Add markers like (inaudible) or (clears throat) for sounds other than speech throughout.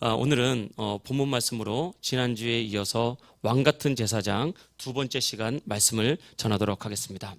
아, 오늘은 어, 본문 말씀으로 지난주에 이어서 왕 같은 제사장 두 번째 시간 말씀을 전하도록 하겠습니다.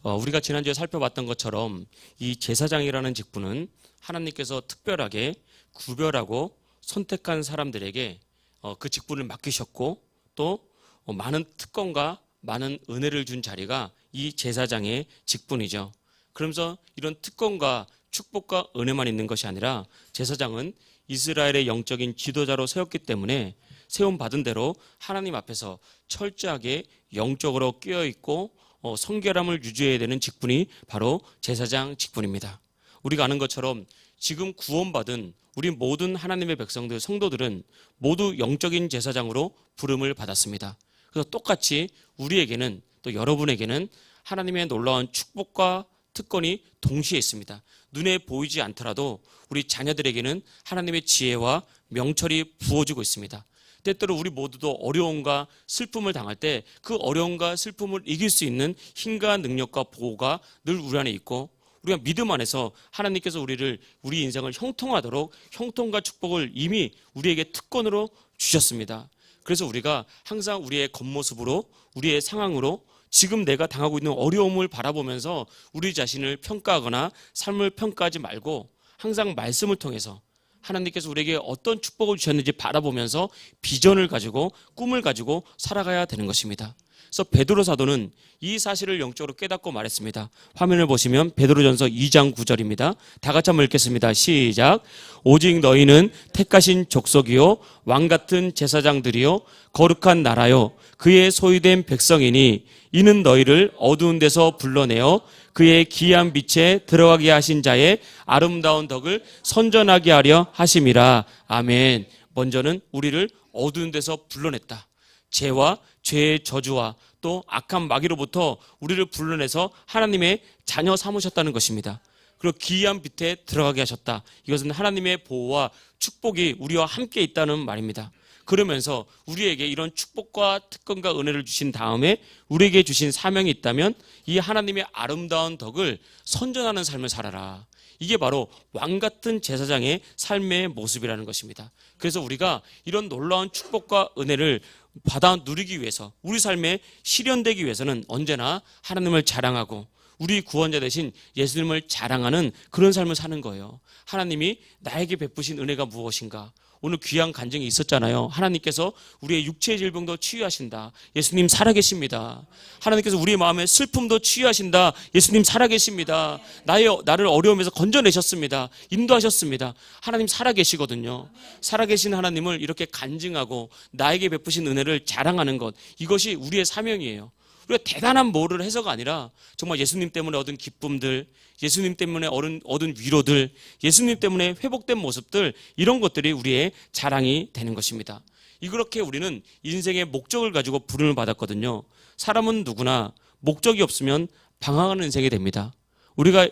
어, 우리가 지난주에 살펴봤던 것처럼 이 제사장이라는 직분은 하나님께서 특별하게 구별하고 선택한 사람들에게 어, 그 직분을 맡기셨고 또 어, 많은 특권과 많은 은혜를 준 자리가 이 제사장의 직분이죠. 그러면서 이런 특권과 축복과 은혜만 있는 것이 아니라 제사장은 이스라엘의 영적인 지도자로 세웠기 때문에 세움 받은 대로 하나님 앞에서 철저하게 영적으로 깨어 있고 어, 성결함을 유지해야 되는 직분이 바로 제사장 직분입니다. 우리가 아는 것처럼 지금 구원받은 우리 모든 하나님의 백성들 성도들은 모두 영적인 제사장으로 부름을 받았습니다. 그래서 똑같이 우리에게는 또 여러분에게는 하나님의 놀라운 축복과 특권이 동시에 있습니다. 눈에 보이지 않더라도 우리 자녀들에게는 하나님의 지혜와 명철이 부어지고 있습니다. 때때로 우리 모두도 어려움과 슬픔을 당할 때 그 어려움과 슬픔을 이길 수 있는 힘과 능력과 보호가 늘 우리 안에 있고 우리가 믿음 안에서 하나님께서 우리를 우리 인생을 형통하도록 형통과 축복을 이미 우리에게 특권으로 주셨습니다. 그래서 우리가 항상 우리의 겉모습으로 우리의 상황으로 지금 내가 당하고 있는 어려움을 바라보면서 우리 자신을 평가하거나 삶을 평가하지 말고 항상 말씀을 통해서 하나님께서 우리에게 어떤 축복을 주셨는지 바라보면서 비전을 가지고 꿈을 가지고 살아가야 되는 것입니다. 그래서 베드로 사도는 이 사실을 영적으로 깨닫고 말했습니다. 화면을 보시면 베드로전서 2장 9절입니다. 다 같이 한번 읽겠습니다. 시작. 오직 너희는 택하신 족속이요 왕 같은 제사장들이요 거룩한 나라요 그의 소유된 백성이니 이는 너희를 어두운 데서 불러내어 그의 기이한 빛에 들어가게 하신 자의 아름다운 덕을 선전하게 하려 하심이라. 아멘. 먼저는 우리를 어두운 데서 불러냈다. 죄와 죄의 저주와 또 악한 마귀로부터 우리를 불러내서 하나님의 자녀 삼으셨다는 것입니다. 그리고 기이한 빛에 들어가게 하셨다. 이것은 하나님의 보호와 축복이 우리와 함께 있다는 말입니다. 그러면서 우리에게 이런 축복과 특권과 은혜를 주신 다음에 우리에게 주신 사명이 있다면 이 하나님의 아름다운 덕을 선전하는 삶을 살아라. 이게 바로 왕 같은 제사장의 삶의 모습이라는 것입니다. 그래서 우리가 이런 놀라운 축복과 은혜를 받아 누리기 위해서 우리 삶에 실현되기 위해서는 언제나 하나님을 자랑하고 우리 구원자 대신 예수님을 자랑하는 그런 삶을 사는 거예요. 하나님이 나에게 베푸신 은혜가 무엇인가? 오늘 귀한 간증이 있었잖아요. 하나님께서 우리의 육체의 질병도 치유하신다. 예수님 살아계십니다. 하나님께서 우리의 마음의 슬픔도 치유하신다. 예수님 살아계십니다. 나의 나를 어려움에서 건져내셨습니다. 인도하셨습니다. 하나님 살아계시거든요. 살아계신 하나님을 이렇게 간증하고 나에게 베푸신 은혜를 자랑하는 것 이것이 우리의 사명이에요. 우리가 대단한 뭐를 해서가 아니라 정말 예수님 때문에 얻은 기쁨들, 예수님 때문에 얻은, 얻은 위로들, 예수님 때문에 회복된 모습들 이런 것들이 우리의 자랑이 되는 것입니다. 이렇게 우리는 인생의 목적을 가지고 부름을 받았거든요. 사람은 누구나 목적이 없으면 방황하는 인생이 됩니다. 우리가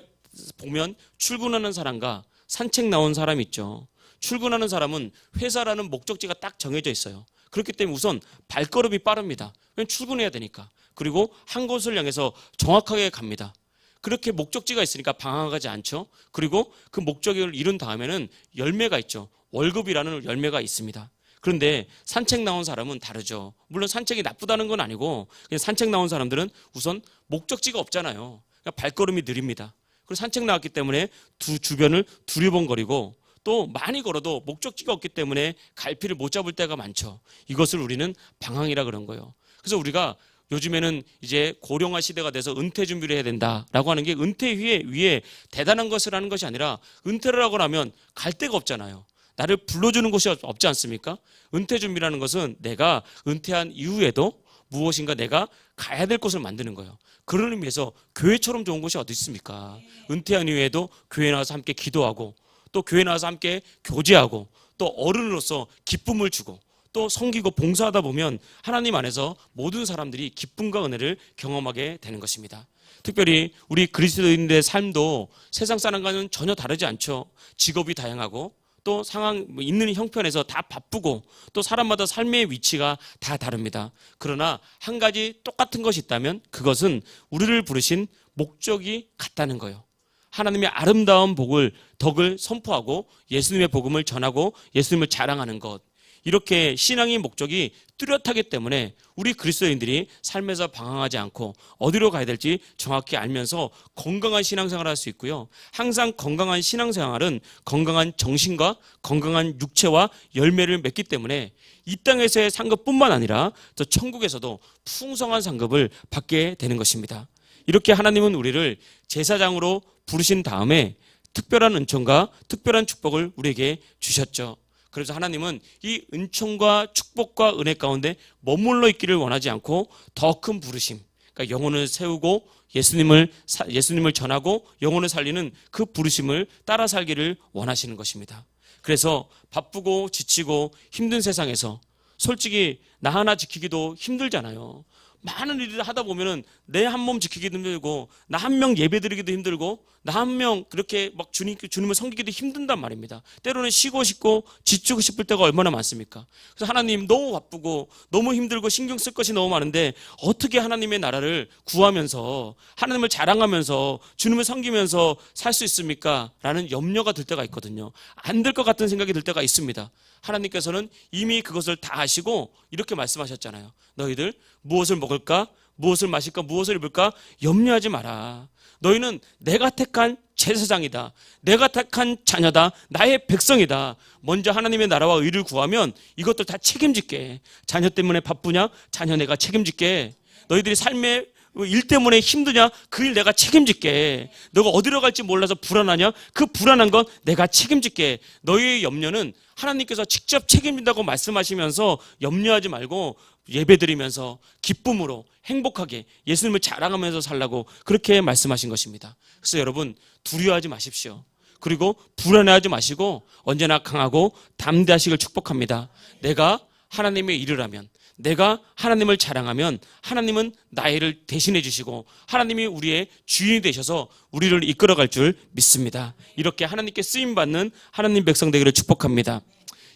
보면 출근하는 사람과 산책 나온 사람 있죠. 출근하는 사람은 회사라는 목적지가 딱 정해져 있어요. 그렇기 때문에 우선 발걸음이 빠릅니다. 출근해야 되니까. 그리고 한 곳을 향해서 정확하게 갑니다. 그렇게 목적지가 있으니까 방황하지 않죠. 그리고 그 목적을 이룬 다음에는 열매가 있죠. 월급이라는 열매가 있습니다. 그런데 산책 나온 사람은 다르죠. 물론 산책이 나쁘다는 건 아니고 그냥 산책 나온 사람들은 우선 목적지가 없잖아요. 그러니까 발걸음이 느립니다. 그리고 산책 나왔기 때문에 두 주변을 두리번거리고 또 많이 걸어도 목적지가 없기 때문에 갈피를 못 잡을 때가 많죠. 이것을 우리는 방황이라 그런 거예요. 그래서 우리가 요즘에는 이제 고령화 시대가 돼서 은퇴 준비를 해야 된다라고 하는 게 은퇴 위에 위에 대단한 것을 하는 것이 아니라 은퇴를 하고 나면 갈 데가 없잖아요. 나를 불러주는 곳이 없지 않습니까? 은퇴 준비라는 것은 내가 은퇴한 이후에도 무엇인가 내가 가야 될 곳을 만드는 거예요. 그런 의미에서 교회처럼 좋은 곳이 어디 있습니까? 은퇴한 이후에도 교회 나와서 함께 기도하고 또 교회 나와서 함께 교제하고 또 어른으로서 기쁨을 주고 또 섬기고 봉사하다 보면 하나님 안에서 모든 사람들이 기쁨과 은혜를 경험하게 되는 것입니다. 특별히 우리 그리스도인들의 삶도 세상 사람과는 전혀 다르지 않죠. 직업이 다양하고 또 상황 뭐 있는 형편에서 다 바쁘고 또 사람마다 삶의 위치가 다 다릅니다. 그러나 한 가지 똑같은 것이 있다면 그것은 우리를 부르신 목적이 같다는 거예요. 하나님의 아름다운 복을 덕을 선포하고 예수님의 복음을 전하고 예수님을 자랑하는 것. 이렇게 신앙의 목적이 뚜렷하기 때문에 우리 그리스도인들이 삶에서 방황하지 않고 어디로 가야 될지 정확히 알면서 건강한 신앙생활을 할 수 있고요. 항상 건강한 신앙생활은 건강한 정신과 건강한 육체와 열매를 맺기 때문에 이 땅에서의 상급뿐만 아니라 저 천국에서도 풍성한 상급을 받게 되는 것입니다. 이렇게 하나님은 우리를 제사장으로 부르신 다음에 특별한 은총과 특별한 축복을 우리에게 주셨죠. 그래서 하나님은 이 은총과 축복과 은혜 가운데 머물러 있기를 원하지 않고 더 큰 부르심, 그러니까 영혼을 세우고 예수님을 사- 예수님을 전하고 영혼을 살리는 그 부르심을 따라 살기를 원하시는 것입니다. 그래서 바쁘고 지치고 힘든 세상에서 솔직히 나 하나 지키기도 힘들잖아요. 많은 일을 하다 보면은 내 한 몸 지키기도 힘들고 나 한 명 예배 드리기도 힘들고 나 한 명 그렇게 막 주님 주님을 섬기기도 힘든단 말입니다. 때로는 쉬고 싶고 지치고 싶을 때가 얼마나 많습니까? 그래서 하나님 너무 바쁘고 너무 힘들고 신경 쓸 것이 너무 많은데 어떻게 하나님의 나라를 구하면서 하나님을 자랑하면서 주님을 섬기면서 살 수 있습니까? 라는 염려가 들 때가 있거든요. 안 될 것 같은 생각이 들 때가 있습니다. 하나님께서는 이미 그것을 다 아시고 이렇게 말씀하셨잖아요. 너희들 무엇을 먹 을까? 무엇을 마실까? 무엇을 입을까? 염려하지 마라. 너희는 내가 택한 제사장이다. 내가 택한 자녀다. 나의 백성이다. 먼저 하나님의 나라와 의를 구하면 이것들 다 책임질게. 자녀 때문에 바쁘냐? 자녀 내가 책임질게. 너희들이 삶의 일 때문에 힘드냐? 그 일 내가 책임질게. 너가 어디로 갈지 몰라서 불안하냐? 그 불안한 건 내가 책임질게. 너희의 염려는 하나님께서 직접 책임진다고 말씀하시면서 염려하지 말고 예배드리면서 기쁨으로 행복하게 예수님을 자랑하면서 살라고 그렇게 말씀하신 것입니다. 그래서 여러분 두려워하지 마십시오. 그리고 불안해하지 마시고 언제나 강하고 담대하시길 축복합니다. 내가 하나님의 일을 하면 내가 하나님을 자랑하면 하나님은 나이를 대신해 주시고 하나님이 우리의 주인이 되셔서 우리를 이끌어갈 줄 믿습니다. 이렇게 하나님께 쓰임 받는 하나님 백성 되기를 축복합니다.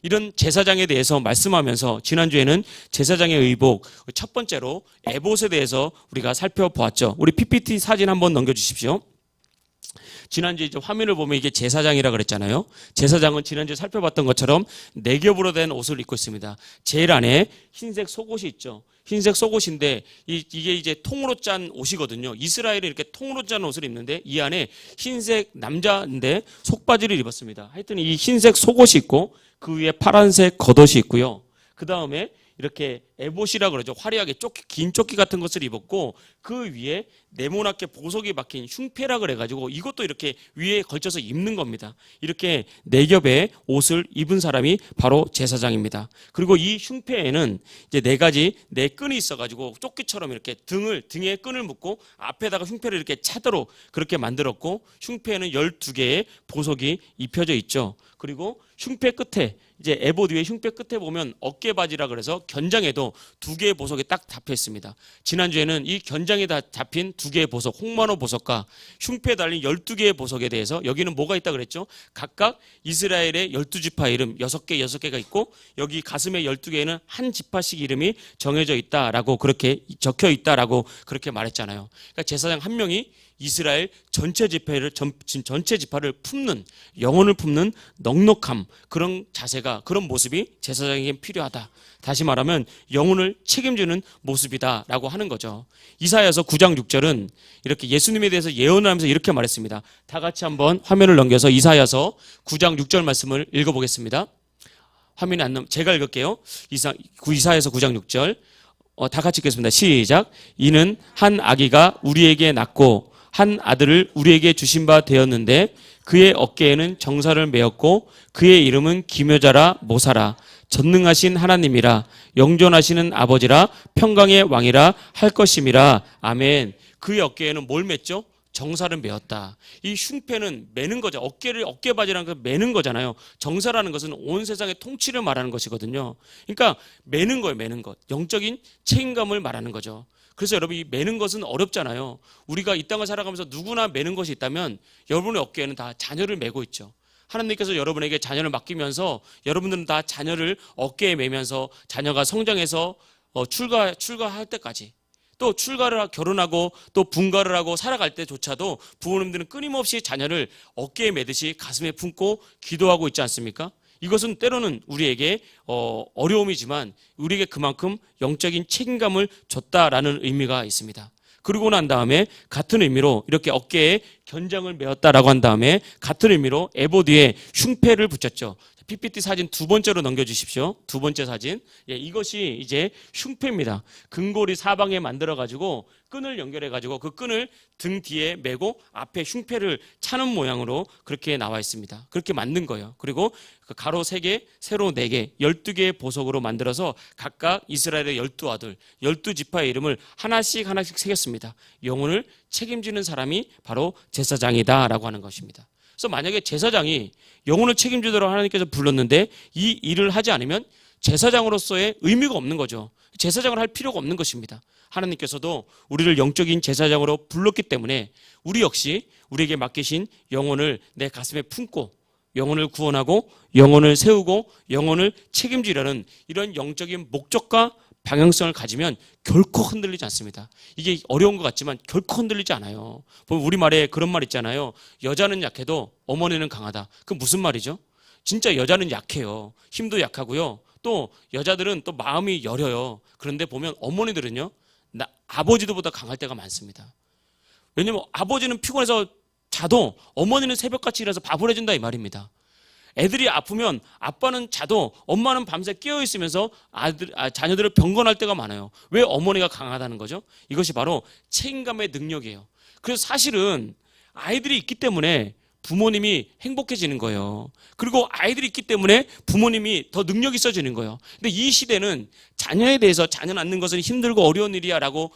이런 제사장에 대해서 말씀하면서 지난주에는 제사장의 의복 첫 번째로 에봇에 대해서 우리가 살펴보았죠. 우리 PPT 사진 한번 넘겨 주십시오. 지난주에 이제 화면을 보면 이게 제사장이라 그랬잖아요. 제사장은 지난주에 살펴봤던 것처럼 네 겹으로 된 옷을 입고 있습니다. 제일 안에 흰색 속옷이 있죠. 흰색 속옷인데 이, 이게 이제 통으로 짠 옷이거든요. 이스라엘이 이렇게 통으로 짠 옷을 입는데 이 안에 흰색 남자인데 속바지를 입었습니다. 하여튼 이 흰색 속옷이 있고 그 위에 파란색 겉옷이 있고요. 그 다음에 이렇게 에봇이라 그러죠. 화려하게 조끼, 긴 조끼 같은 것을 입었고 그 위에 네모나게 보석이 박힌 흉패라 그래가지고 이것도 이렇게 위에 걸쳐서 입는 겁니다. 이렇게 네 겹의 옷을 입은 사람이 바로 제사장입니다. 그리고 이 흉패에는 이제 네 가지 네 끈이 있어가지고 조끼처럼 이렇게 등을 등에 끈을 묶고 앞에다가 흉패를 이렇게 차도록 그렇게 만들었고 흉패에는 12개의 보석이 입혀져 있죠. 그리고 흉패 끝에 이제 에봇 위에 흉패 끝에 보면 어깨 바지라 그래서 견장에도 두 개의 보석이 딱 잡혀 있습니다. 지난주에는 이 견장에 다 잡힌 두 개의 보석, 홍만호 보석과 흉패에 달린 12개의 보석에 대해서 여기는 뭐가 있다 그랬죠? 각각 이스라엘의 12지파 이름 6개, 6개가 있고 여기 가슴에 12개에는 한 지파씩 이름이 정해져 있다라고 그렇게 적혀 있다라고 그렇게 말했잖아요. 그러니까 제사장 한 명이 이스라엘 전체 지파를 전, 전체 지파를 품는 영혼을 품는 넉넉함 그런 자세가 그런 모습이 제사장에게 필요하다. 다시 말하면 영혼을 책임지는 모습이다라고 하는 거죠. 이사야서 9장 6절은 이렇게 예수님에 대해서 예언을 하면서 이렇게 말했습니다. 다 같이 한번 화면을 넘겨서 이사야서 9장 6절 말씀을 읽어 보겠습니다. 화면이 안 넘, 제가 읽을게요. 이사, 이사야서 9장 6절. 어, 다 같이 읽겠습니다. 시작. 이는 한 아기가 우리에게 낳고 한 아들을 우리에게 주신 바 되었는데 그의 어깨에는 정사를 메었고 그의 이름은 기묘자라 모사라 전능하신 하나님이라 영존하시는 아버지라 평강의 왕이라 할 것임이라 아멘. 그의 어깨에는 뭘 맸죠? 정사를 메었다. 이 흉패는 매는 거죠. 어깨를 어깨 바지라는 건 매는 거잖아요. 정사라는 것은 온 세상의 통치를 말하는 것이거든요. 그러니까 매는 거예요, 매는 것. 영적인 책임감을 말하는 거죠. 그래서 여러분 이 매는 것은 어렵잖아요. 우리가 이 땅을 살아가면서 누구나 매는 것이 있다면 여러분의 어깨에는 다 자녀를 메고 있죠. 하나님께서 여러분에게 자녀를 맡기면서 여러분들은 다 자녀를 어깨에 매면서 자녀가 성장해서 어, 출가 출가할 때까지 또 출가를 하- 결혼하고 또 분가를 하고 살아갈 때조차도 부모님들은 끊임없이 자녀를 어깨에 매듯이 가슴에 품고 기도하고 있지 않습니까? 이것은 때로는 우리에게 어, 어려움이지만 우리에게 그만큼 영적인 책임감을 줬다라는 의미가 있습니다. 그러고 난 다음에 같은 의미로 이렇게 어깨에 견장을 메었다라고 한 다음에 같은 의미로 에보드에 흉패를 붙였죠. PPT 사진 두 번째로 넘겨주십시오. 두 번째 사진. 예, 이것이 이제 흉패입니다. 금고리 사방에 만들어가지고 끈을 연결해가지고 그 끈을 등 뒤에 메고 앞에 흉패를 차는 모양으로 그렇게 나와 있습니다. 그렇게 만든 거예요. 그리고 그 가로 세 개, 세로 네 개, 열두 개의 보석으로 만들어서 각각 이스라엘의 열두 아들, 열두 지파의 이름을 하나씩 하나씩 새겼습니다. 영혼을 책임지는 사람이 바로 제사장이다라고 하는 것입니다. 그래서 만약에 제사장이 영혼을 책임지도록 하나님께서 불렀는데 이 일을 하지 않으면 제사장으로서의 의미가 없는 거죠. 제사장을 할 필요가 없는 것입니다. 하나님께서도 우리를 영적인 제사장으로 불렀기 때문에 우리 역시 우리에게 맡기신 영혼을 내 가슴에 품고 영혼을 구원하고 영혼을 세우고 영혼을 책임지려는 이런 영적인 목적과 방향성을 가지면 결코 흔들리지 않습니다. 이게 어려운 것 같지만 결코 흔들리지 않아요. 보면 우리말에 그런 말 있잖아요. 여자는 약해도 어머니는 강하다. 그 무슨 말이죠? 진짜 여자는 약해요. 힘도 약하고요. 또 여자들은 또 마음이 여려요. 그런데 보면 어머니들은요. 나 아버지들보다 강할 때가 많습니다. 왜냐면 아버지는 피곤해서 자도 어머니는 새벽같이 일어나서 밥을 해준다 이 말입니다. 애들이 아프면 아빠는 자도 엄마는 밤새 깨어 있으면서 아들 아, 자녀들을 병건할 때가 많아요. 왜 어머니가 강하다는 거죠? 이것이 바로 책임감의 능력이에요. 그래서 사실은 아이들이 있기 때문에 부모님이 행복해지는 거예요. 그리고 아이들이 있기 때문에 부모님이 더 능력이 있어지는 거예요. 근데 이 시대는 자녀에 대해서 자녀 낳는 것은 힘들고 어려운 일이야 라고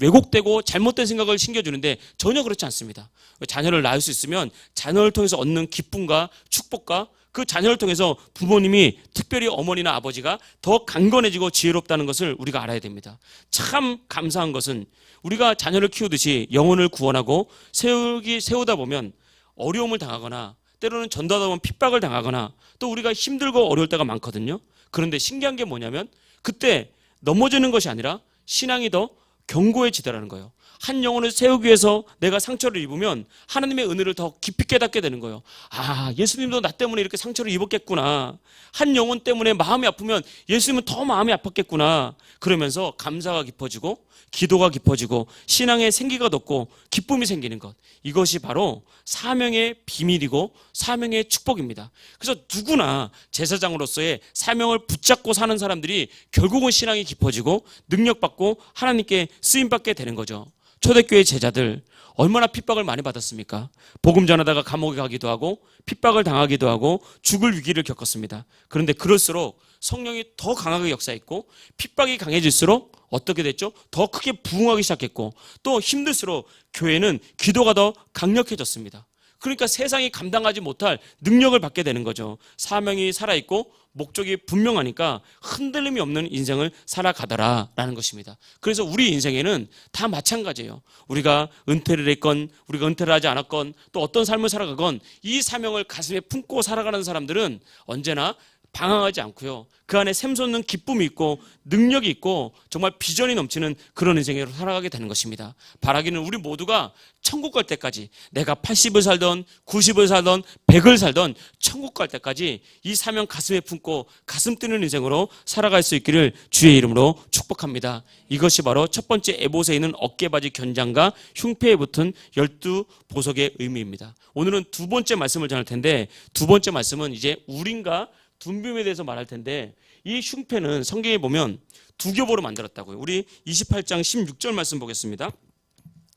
왜곡되고 잘못된 생각을 신겨주는데 전혀 그렇지 않습니다. 자녀를 낳을 수 있으면 자녀를 통해서 얻는 기쁨과 축복과 그 자녀를 통해서 부모님이 특별히 어머니나 아버지가 더 강건해지고 지혜롭다는 것을 우리가 알아야 됩니다. 참 감사한 것은 우리가 자녀를 키우듯이 영혼을 구원하고 세우기 세우다 보면 어려움을 당하거나 때로는 전도하다 보면 핍박을 당하거나 또 우리가 힘들고 어려울 때가 많거든요. 그런데 신기한 게 뭐냐면 그때 넘어지는 것이 아니라 신앙이 더 견고해지더라는 거예요. 한 영혼을 세우기 위해서 내가 상처를 입으면 하나님의 은혜를 더 깊이 깨닫게 되는 거예요. 아, 예수님도 나 때문에 이렇게 상처를 입었겠구나. 한 영혼 때문에 마음이 아프면 예수님은 더 마음이 아팠겠구나. 그러면서 감사가 깊어지고 기도가 깊어지고 신앙의 생기가 돋고 기쁨이 생기는 것. 이것이 바로 사명의 비밀이고 사명의 축복입니다. 그래서 누구나 제사장으로서의 사명을 붙잡고 사는 사람들이 결국은 신앙이 깊어지고 능력받고 하나님께 쓰임받게 되는 거죠. 초대교회 제자들 얼마나 핍박을 많이 받았습니까? 복음 전하다가 감옥에 가기도 하고 핍박을 당하기도 하고 죽을 위기를 겪었습니다. 그런데 그럴수록 성령이 더 강하게 역사했고 핍박이 강해질수록 어떻게 됐죠? 더 크게 부흥하기 시작했고 또 힘들수록 교회는 기도가 더 강력해졌습니다. 그러니까 세상이 감당하지 못할 능력을 받게 되는 거죠. 사명이 살아있고 목적이 분명하니까 흔들림이 없는 인생을 살아가더라라는 것입니다. 그래서 우리 인생에는 다 마찬가지예요. 우리가 은퇴를 했건 우리가 은퇴를 하지 않았건 또 어떤 삶을 살아가건 이 사명을 가슴에 품고 살아가는 사람들은 언제나 방황하지 않고요. 그 안에 샘솟는 기쁨이 있고 능력이 있고 정말 비전이 넘치는 그런 인생으로 살아가게 되는 것입니다. 바라기는 우리 모두가 천국 갈 때까지 내가 80을 살던 90을 살던 100을 살던 천국 갈 때까지 이 사명 가슴에 품고 가슴 뛰는 인생으로 살아갈 수 있기를 주의 이름으로 축복합니다. 이것이 바로 첫 번째 에봇에 있는 어깨바지 견장과 흉패에 붙은 열두 보석의 의미입니다. 오늘은 두 번째 말씀을 전할 텐데 두 번째 말씀은 이제 우린과 둔빔에 대해서 말할 텐데 이 흉패는 성경에 보면 두 겹으로 만들었다고요. 우리 28장 16절 말씀 보겠습니다.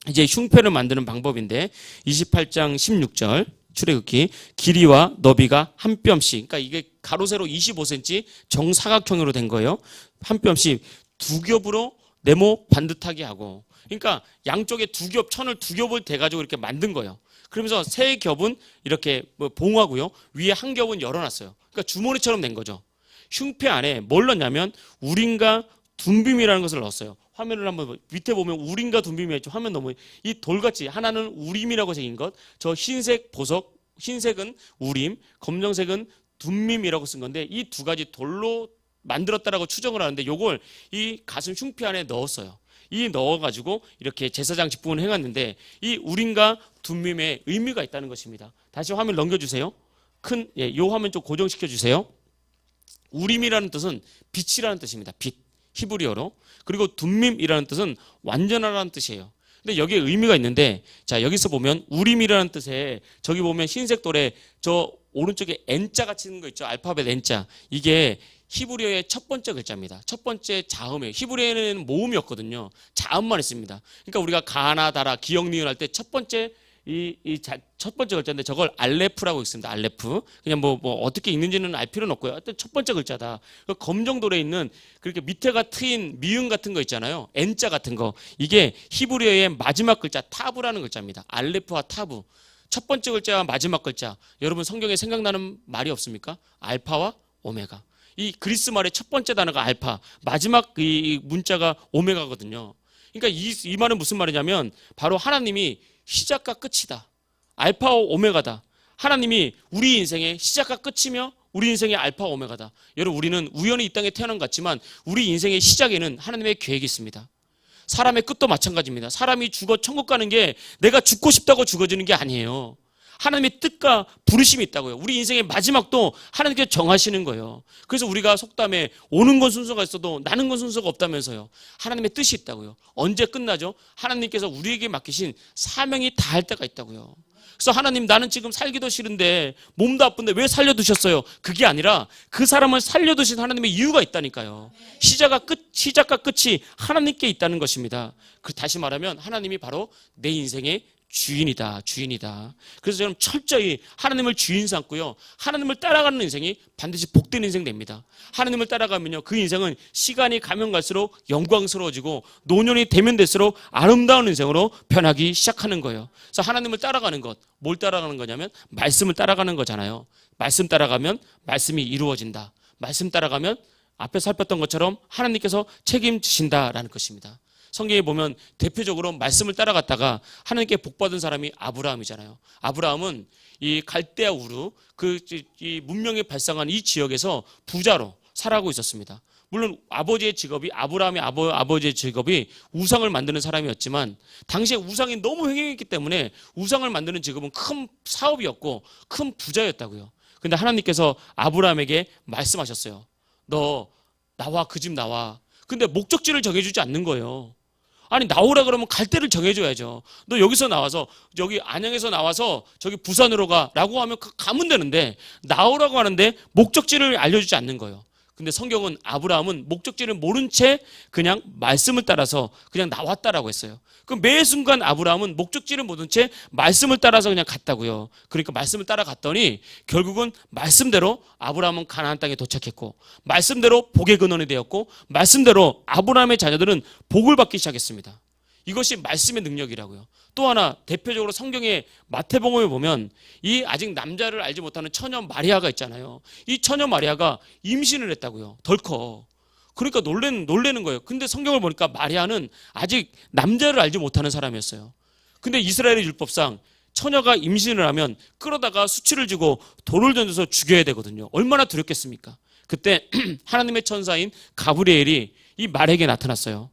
이제 흉패를 만드는 방법인데 28장 16절 출애굽기 길이와 너비가 한 뼘씩 그러니까 이게 가로 세로 25cm 정사각형으로 된 거예요. 한 뼘씩 두 겹으로 네모 반듯하게 하고 그러니까 양쪽에 두 겹 천을 두 겹을 대 가지고 이렇게 만든 거예요. 그러면서 세 겹은 이렇게 뭐 봉하고요. 위에 한 겹은 열어 놨어요. 그러니까 주머니처럼 된 거죠. 흉패 안에 뭘 넣냐면 우린과 둔빔이라는 것을 넣었어요. 화면을 한번 보- 밑에 보면 우림과 둔빔이 있죠. 화면 너무 이 돌같이 하나는 우림이라고 생긴 것, 저 흰색 보석, 흰색은 우림, 검정색은 둔밈이라고 쓴 건데 이 두 가지 돌로 만들었다라고 추정을 하는데 요걸 이 가슴 흉패 안에 넣었어요. 이 넣어가지고 이렇게 제사장 직분을 행했는데 이 우림과 둠밈의 의미가 있다는 것입니다. 다시 화면 넘겨주세요. 큰, 예, 요 화면 좀 고정시켜 주세요. 우림이라는 뜻은 빛이라는 뜻입니다. 빛. 히브리어로. 그리고 둠밈이라는 뜻은 완전하라는 뜻이에요. 근데 여기에 의미가 있는데 자, 여기서 보면 우림이라는 뜻에 저기 보면 흰색 돌에 저 오른쪽에 N자가 치는 거 있죠. 알파벳 N자. 이게 히브리어의 첫 번째 글자입니다. 첫 번째 자음이에요. 히브리어에는 모음이었거든요. 자음만 있습니다. 그러니까 우리가 가나 다라 기억 니은 할 때 첫 번째 이, 이 첫 번째 글자인데 저걸 알레프라고 읽습니다. 알레프. 그냥 뭐, 뭐 어떻게 읽는지는 알 필요는 없고요. 하여튼 첫 번째 글자다. 그 검정돌에 있는 그렇게 밑에가 트인 미음 같은 거 있잖아요. N자 같은 거. 이게 히브리어의 마지막 글자 타브라는 글자입니다. 알레프와 타브. 첫 번째 글자와 마지막 글자. 여러분 성경에 생각나는 말이 없습니까? 알파와 오메가. 이 그리스 말의 첫 번째 단어가 알파, 마지막 이 문자가 오메가거든요. 그러니까 이, 이 말은 무슨 말이냐면 바로 하나님이 시작과 끝이다. 알파와 오메가다. 하나님이 우리 인생의 시작과 끝이며 우리 인생의 알파 오메가다. 여러분 우리는 우연히 이 땅에 태어난 것 같지만 우리 인생의 시작에는 하나님의 계획이 있습니다. 사람의 끝도 마찬가지입니다. 사람이 죽어 천국 가는 게 내가 죽고 싶다고 죽어지는 게 아니에요. 하나님의 뜻과 부르심이 있다고요. 우리 인생의 마지막도 하나님께서 정하시는 거예요. 그래서 우리가 속담에 오는 건 순서가 있어도 나는 건 순서가 없다면서요. 하나님의 뜻이 있다고요. 언제 끝나죠? 하나님께서 우리에게 맡기신 사명이 다할 때가 있다고요. 그래서 하나님 나는 지금 살기도 싫은데 몸도 아픈데 왜 살려두셨어요? 그게 아니라 그 사람을 살려두신 하나님의 이유가 있다니까요. 시작과 끝, 시작과 끝이 하나님께 있다는 것입니다. 그 다시 말하면 하나님이 바로 내 인생의 주인이다, 주인이다. 그래서 저는 철저히 하나님을 주인 삼고요. 하나님을 따라가는 인생이 반드시 복된 인생 됩니다. 하나님을 따라가면요. 그 인생은 시간이 가면 갈수록 영광스러워지고 노년이 되면 될수록 아름다운 인생으로 변하기 시작하는 거예요. 그래서 하나님을 따라가는 것, 뭘 따라가는 거냐면 말씀을 따라가는 거잖아요. 말씀 따라가면 말씀이 이루어진다. 말씀 따라가면 앞에 살폈던 것처럼 하나님께서 책임지신다라는 것입니다. 성경에 보면 대표적으로 말씀을 따라갔다가 하나님께 복받은 사람이 아브라함이잖아요. 아브라함은 이 갈대아 우르 그 이 문명이 발상한 이 지역에서 부자로 살아가고 있었습니다. 물론 아버지의 직업이 아브라함의 아버, 아버지의 직업이 우상을 만드는 사람이었지만 당시에 우상이 너무 횡행했기 때문에 우상을 만드는 직업은 큰 사업이었고 큰 부자였다고요. 근데 하나님께서 아브라함에게 말씀하셨어요. 너 나와 그 집 나와. 근데 목적지를 정해주지 않는 거예요. 아니 나오라 그러면 갈 데를 정해줘야죠. 너 여기서 나와서 여기 안양에서 나와서 저기 부산으로 가라고 하면 가- 가면 되는데 나오라고 하는데 목적지를 알려주지 않는 거예요. 근데 성경은 아브라함은 목적지를 모른 채 그냥 말씀을 따라서 그냥 나왔다라고 했어요. 그럼 매 순간 아브라함은 목적지를 모른 채 말씀을 따라서 그냥 갔다고요. 그러니까 말씀을 따라갔더니 결국은 말씀대로 아브라함은 가나안 땅에 도착했고 말씀대로 복의 근원이 되었고 말씀대로 아브라함의 자녀들은 복을 받기 시작했습니다. 이것이 말씀의 능력이라고요. 또 하나 대표적으로 성경의 마태복음에 보면 이 아직 남자를 알지 못하는 처녀 마리아가 있잖아요. 이 처녀 마리아가 임신을 했다고요. 덜커. 그러니까 놀래는 놀래는 거예요. 근데 성경을 보니까 마리아는 아직 남자를 알지 못하는 사람이었어요. 근데 이스라엘의 율법상 처녀가 임신을 하면 끌어다가 수치를 주고 돌을 던져서 죽여야 되거든요. 얼마나 두렵겠습니까? 그때 (clears throat) 하나님의 천사인 가브리엘이 이 말에게 나타났어요.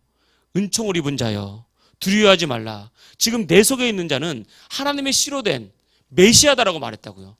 은총을 입은 자여 두려워하지 말라. 지금 내 속에 있는 자는 하나님의 씨로 된 메시아다라고 말했다고요.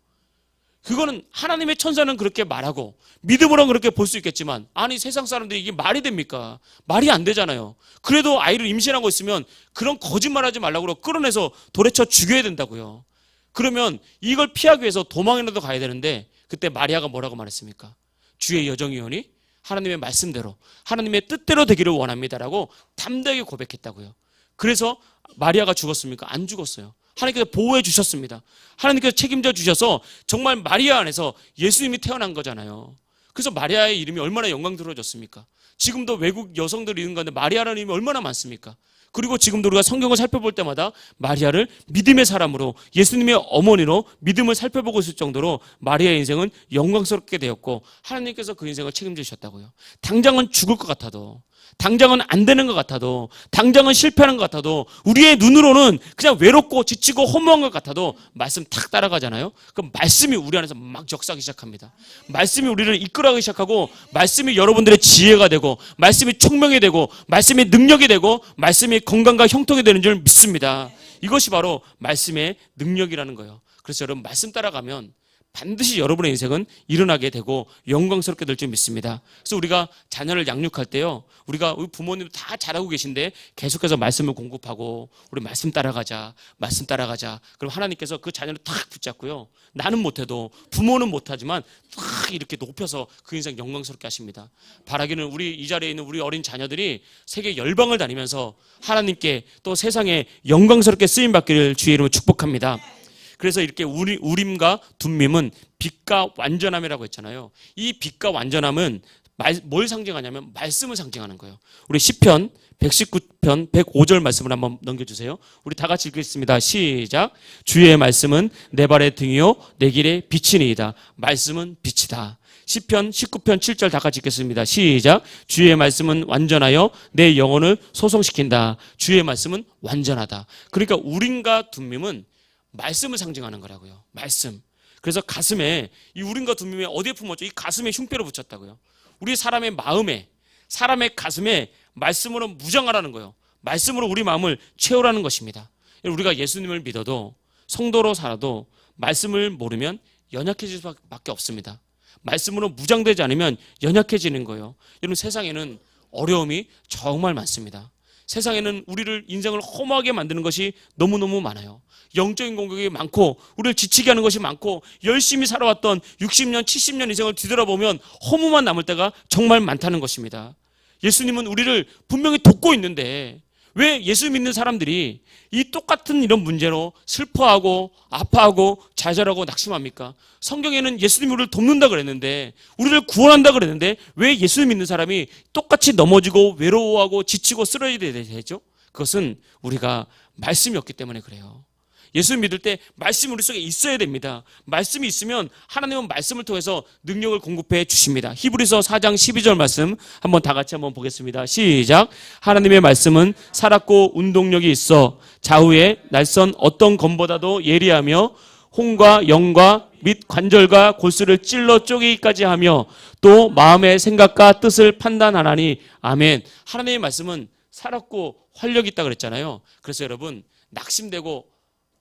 그거는 하나님의 천사는 그렇게 말하고 믿음으로는 그렇게 볼 수 있겠지만 아니 세상 사람들이 이게 말이 됩니까? 말이 안 되잖아요. 그래도 아이를 임신하고 있으면 그런 거짓말하지 말라고 끌어내서 돌에 쳐 죽여야 된다고요. 그러면 이걸 피하기 위해서 도망이라도 가야 되는데 그때 마리아가 뭐라고 말했습니까? 주의 여정이오니 하나님의 말씀대로 하나님의 뜻대로 되기를 원합니다라고 담대하게 고백했다고요. 그래서 마리아가 죽었습니까? 안 죽었어요. 하나님께서 보호해 주셨습니다. 하나님께서 책임져 주셔서 정말 마리아 안에서 예수님이 태어난 거잖아요. 그래서 마리아의 이름이 얼마나 영광스러워졌습니까? 지금도 외국 여성들 이름 가운데 마리아라는 이름이 얼마나 많습니까? 그리고 지금도 우리가 성경을 살펴볼 때마다 마리아를 믿음의 사람으로 예수님의 어머니로 믿음을 살펴보고 있을 정도로 마리아의 인생은 영광스럽게 되었고 하나님께서 그 인생을 책임져 주셨다고요. 당장은 죽을 것 같아도 당장은 안 되는 것 같아도, 당장은 실패하는 것 같아도, 우리의 눈으로는 그냥 외롭고 지치고 허무한 것 같아도 말씀 탁 따라가잖아요. 그럼 말씀이 우리 안에서 막 역사하기 시작합니다. 말씀이 우리를 이끌어가기 시작하고, 말씀이 여러분들의 지혜가 되고, 말씀이 총명이 되고, 말씀이 능력이 되고, 말씀이 건강과 형통이 되는 줄 믿습니다. 이것이 바로 말씀의 능력이라는 거예요. 그래서 여러분 말씀 따라가면 반드시 여러분의 인생은 일어나게 되고 영광스럽게 될 줄 믿습니다. 그래서 우리가 자녀를 양육할 때요, 우리가 우리 부모님도 다 잘하고 계신데 계속해서 말씀을 공급하고 우리 말씀 따라가자, 말씀 따라가자. 그럼 하나님께서 그 자녀를 탁 붙잡고요, 나는 못해도 부모는 못하지만 탁 이렇게 높여서 그 인생 영광스럽게 하십니다. 바라기는 우리 이 자리에 있는 우리 어린 자녀들이 세계 열방을 다니면서 하나님께 또 세상에 영광스럽게 쓰임 받기를 주의 이름으로 축복합니다. 그래서 이렇게 우리, 우림과 둠밈은 빛과 완전함이라고 했잖아요. 이 빛과 완전함은 말, 뭘 상징하냐면 말씀을 상징하는 거예요. 우리 시편 119편 105절 말씀을 한번 넘겨주세요. 우리 다 같이 읽겠습니다. 시작. 주의 말씀은 내 발의 등이요 내 길의 빛이니이다. 말씀은 빛이다. 시편 19편 7절 다 같이 읽겠습니다. 시작. 주의 말씀은 완전하여 내 영혼을 소송시킨다. 주의 말씀은 완전하다. 그러니까 우림과 둠밈은 말씀을 상징하는 거라고요. 말씀. 그래서 가슴에 이 우림과 둠밈에 어디에 품었죠? 이 가슴에 흉배로 붙였다고요. 우리 사람의 마음에 사람의 가슴에 말씀으로 무장하라는 거예요. 말씀으로 우리 마음을 채우라는 것입니다. 우리가 예수님을 믿어도 성도로 살아도 말씀을 모르면 연약해질 수밖에 없습니다. 말씀으로 무장되지 않으면 연약해지는 거예요. 여러분 세상에는 어려움이 정말 많습니다. 세상에는 우리를 인생을 허무하게 만드는 것이 너무너무 많아요. 영적인 공격이 많고 우리를 지치게 하는 것이 많고 열심히 살아왔던 60년, 70년 인생을 뒤돌아보면 허무만 남을 때가 정말 많다는 것입니다. 예수님은 우리를 분명히 돕고 있는데 왜 예수 믿는 사람들이 이 똑같은 이런 문제로 슬퍼하고 아파하고 좌절하고 낙심합니까? 성경에는 우리를 돕는다 그랬는데 우리를 구원한다 그랬는데 왜 예수 믿는 사람이 똑같이 넘어지고 외로워하고 지치고 쓰러져야 되죠? 그것은 우리가 말씀이 없기 때문에 그래요. 예수 믿을 때 말씀이 우리 속에 있어야 됩니다. 말씀이 있으면 하나님은 말씀을 통해서 능력을 공급해 주십니다. 히브리서 4장 12절 말씀 한번 다 같이 한번 보겠습니다. 시작. 하나님의 말씀은 살았고 운동력이 있어 좌우에 날선 어떤 검보다도 예리하며 홍과 영과 및 관절과 골수를 찔러 쪼개기까지 하며 또 마음의 생각과 뜻을 판단하나니 아멘. 하나님의 말씀은 살았고 활력이 있다 그랬잖아요. 그래서 여러분 낙심되고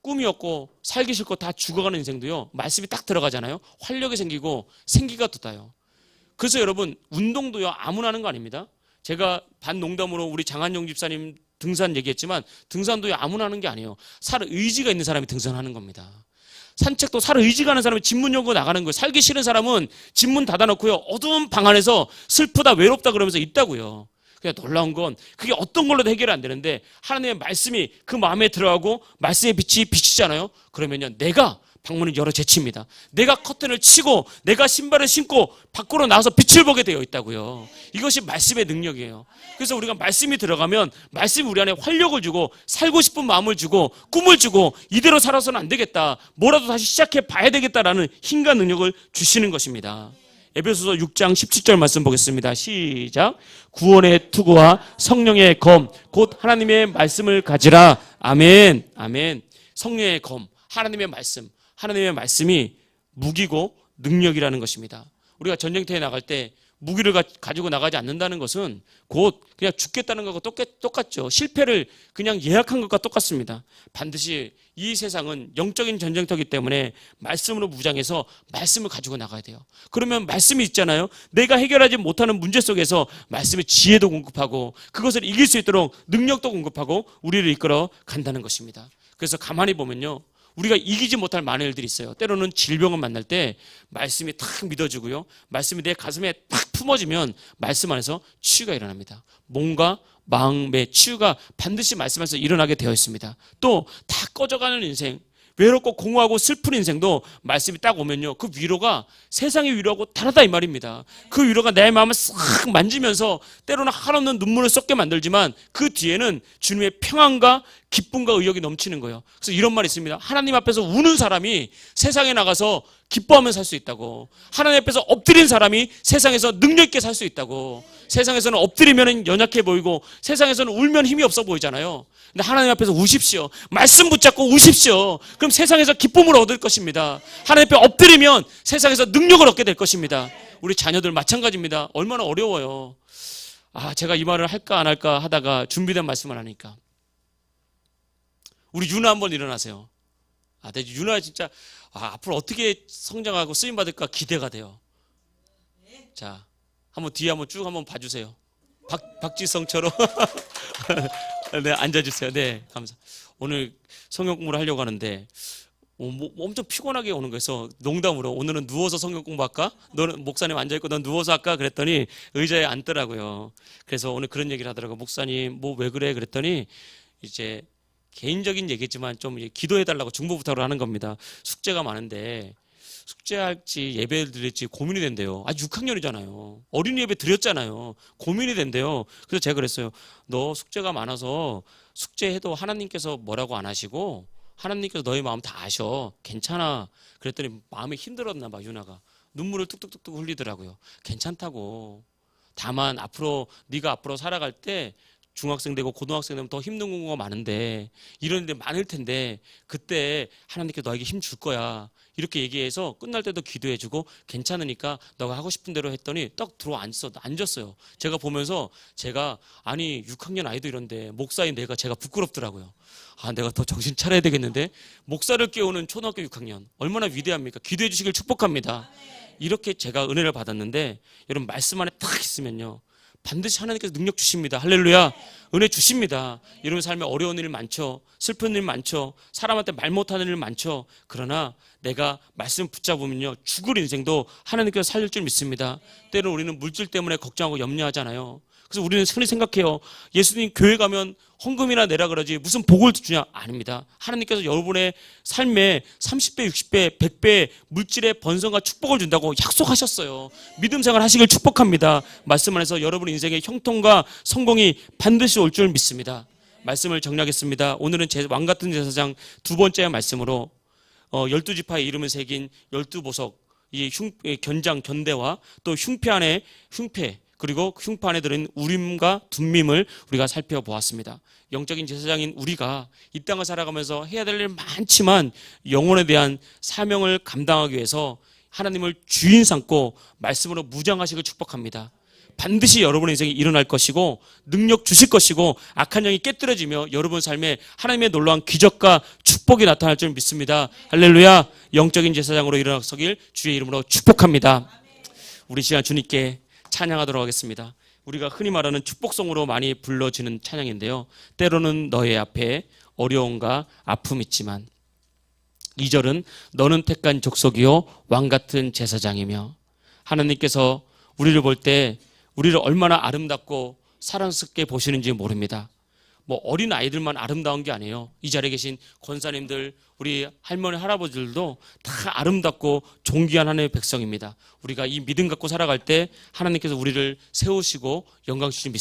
꿈이 없고 살기 싫고 다 죽어가는 인생도요. 말씀이 딱 들어가잖아요. 활력이 생기고 생기가 돋아요. 그래서 여러분 운동도요 아무나 하는 거 아닙니다. 제가 반농담으로 우리 장한영 집사님 등산 얘기했지만 등산도요 아무나 하는 게 아니에요. 살 의지가 있는 사람이 등산하는 겁니다. 산책도 살 의지가 하는 사람이 집문 열고 나가는 거예요. 살기 싫은 사람은 집문 닫아놓고요. 어두운 방 안에서 슬프다 외롭다 그러면서 있다고요. 그냥 놀라운 건 그게 어떤 걸로도 해결이 안 되는데 하나님의 말씀이 그 마음에 들어가고 말씀의 빛이 비치잖아요. 그러면요 내가 방문을 열어 제칩니다. 내가 커튼을 치고 내가 신발을 신고 밖으로 나와서 빛을 보게 되어 있다고요. 이것이 말씀의 능력이에요. 그래서 우리가 말씀이 들어가면 말씀이 우리 안에 활력을 주고 살고 싶은 마음을 주고 꿈을 주고 이대로 살아서는 안 되겠다. 뭐라도 다시 시작해 봐야 되겠다라는 힘과 능력을 주시는 것입니다. 에베소서 6장 17절 말씀 보겠습니다. 시작. 구원의 투구와 성령의 검, 곧 하나님의 말씀을 가지라. 아멘. 아멘. 성령의 검, 하나님의 말씀. 하나님의 말씀이 무기고 능력이라는 것입니다. 우리가 전쟁터에 나갈 때 무기를 가, 지고 나가지 않는다는 것은 곧 그냥 죽겠다는 것과 똑같, 똑같 죠. 실패를 그냥 예약한 것과 똑같습니다. 반드시 이 세상은 영적인 전쟁터기 때문에 말씀으로 무장해서 말씀을 가지고 나가야 돼요. 그러면 말씀이 있잖아요. 내가 해결하지 못하는 문제 속에서 말씀의 지혜도 공급하고 그것을 이길 수 있도록 능력도 공급하고 우리를 이끌어 간다는 것입니다. 그래서 가만히 보면요. 우리가 이기지 못할 많은 일들이 있어요. 때로는 질병을 만날 때 말씀이 탁 믿어지고요. 말씀이 내 가슴에 탁 품어지면 말씀 안에서 치유가 일어납니다. 몸과 마음의 치유가 반드시 말씀 안에서 일어나게 되어 있습니다. 또 다 꺼져가는 인생, 외롭고 공허하고 슬픈 인생도 말씀이 딱 오면요. 그 위로가 세상의 위로하고 다르다 이 말입니다. 그 위로가 내 마음을 싹 만지면서 때로는 한없는 눈물을 쏟게 만들지만 그 뒤에는 주님의 평안과 기쁨과 의욕이 넘치는 거예요. 그래서 이런 말이 있습니다. 하나님 앞에서 우는 사람이 세상에 나가서 기뻐하며 살 수 있다고. 하나님 앞에서 엎드린 사람이 세상에서 능력 있게 살 수 있다고. 세상에서는 엎드리면 연약해 보이고 세상에서는 울면 힘이 없어 보이잖아요. 근데 하나님 앞에서 우십시오. 말씀 붙잡고 우십시오. 그럼 세상에서 기쁨을 얻을 것입니다. 하나님 앞에 엎드리면 세상에서 능력을 얻게 될 것입니다. 우리 자녀들 마찬가지입니다. 얼마나 어려워요. 아, 제가 이 말을 할까 안 할까 하다가 준비된 말씀을 하니까. 우리 유나 한번 일어나세요. 아, 내 유나 진짜 아, 앞으로 어떻게 성장하고 쓰임 받을까 기대가 돼요. 자, 한번 뒤에 한번 쭉 한번 봐주세요. 박 박지성처럼 (laughs) 네 앉아주세요. 네 감사. 오늘 성경 공부를 하려고 하는데 어, 뭐, 엄청 피곤하게 오는 거여서 농담으로 오늘은 누워서 성경 공부할까? 너는 목사님 앉아 있고 넌 누워서 할까? 그랬더니 의자에 앉더라고요. 그래서 오늘 그런 얘기를 하더라고. 요 목사님 뭐 왜 그래? 그랬더니 이제 개인적인 얘기지만 좀 기도해 달라고 중보 부탁을 하는 겁니다. 숙제가 많은데 숙제할지 예배를 드릴지 고민이 된대요. 아 6학년이잖아요. 어린이 예배 드렸잖아요. 고민이 된대요. 그래서 제가 그랬어요. 너 숙제가 많아서 숙제해도 하나님께서 뭐라고 안 하시고 하나님께서 너의 마음 다 아셔. 괜찮아. 그랬더니 마음이 힘들었나 봐 유나가 눈물을 뚝뚝뚝뚝 흘리더라고요. 괜찮다고. 다만 앞으로 네가 앞으로 살아갈 때 중학생 되고 고등학생 되면 더 힘든 공부가 많은데 이런 데 많을 텐데 그때 하나님께 너에게 힘 줄 거야. 이렇게 얘기해서 끝날 때도 기도해주고 괜찮으니까 너가 하고 싶은 대로 했더니 딱 들어 앉았어, 앉았어요. 제가 보면서 제가 아니 6학년 아이도 이런데 목사인 내가 제가 부끄럽더라고요. 아 내가 더 정신 차려야 되겠는데 목사를 깨우는 초등학교 6학년 얼마나 위대합니까? 기도해 주시길 축복합니다. 이렇게 제가 은혜를 받았는데 여러분 말씀 안에 딱 있으면요. 반드시 하나님께서 능력 주십니다. 할렐루야. 은혜 주십니다. 여러분 삶에 어려운 일 많죠. 슬픈 일 많죠. 사람한테 말 못하는 일 많죠. 그러나 내가 말씀 붙잡으면요. 죽을 인생도 하나님께서 살릴 줄 믿습니다. 때로는 우리는 물질 때문에 걱정하고 염려하잖아요. 그래서 우리는 흔히 생각해요. 예수님 교회 가면 헌금이나 내라 그러지 무슨 복을 주냐? 아닙니다. 하나님께서 여러분의 삶에 30배, 60배, 100배 물질의 번성과 축복을 준다고 약속하셨어요. 믿음 생활 하시길 축복합니다. 말씀 안에서 여러분 인생의 형통과 성공이 반드시 올 줄 믿습니다. 말씀을 정리하겠습니다. 오늘은 제 왕 같은 제사장 두 번째 말씀으로 어, 12지파의 이름을 새긴 12보석, 이 흉, 이 견장, 견대와 또 흉패 안에 흉패, 그리고 흉패 안에 들은 우림과 둠밈을 우리가 살펴보았습니다. 영적인 제사장인 우리가 이 땅을 살아가면서 해야 될 일 많지만 영혼에 대한 사명을 감당하기 위해서 하나님을 주인 삼고 말씀으로 무장하시길 축복합니다. 반드시 여러분의 인생이 일어날 것이고 능력 주실 것이고 악한 영이 깨뜨려지며 여러분 삶에 하나님의 놀라운 기적과 축복이 나타날 줄 믿습니다. 할렐루야. 영적인 제사장으로 일어나서길 주의 이름으로 축복합니다. 우리 시간 주님께 찬양하도록 하겠습니다. 우리가 흔히 말하는 축복송으로 많이 불러지는 찬양인데요. 때로는 너의 앞에 어려움과 아픔 있지만 2절은 너는 택한 족속이요 왕 같은 제사장이며 하나님께서 우리를 볼 때 우리를 얼마나 아름답고 사랑스럽게 보시는지 모릅니다. 뭐 어린 아이들만 아름다운 게 아니에요. 이 자리에 계신 권사님들, 우리 할머니, 할아버지들도 다 아름답고 존귀한 하나님의 백성입니다. 우리가 이 믿음 갖고 살아갈 때 하나님께서 우리를 세우시고 영광 주시 믿습니다.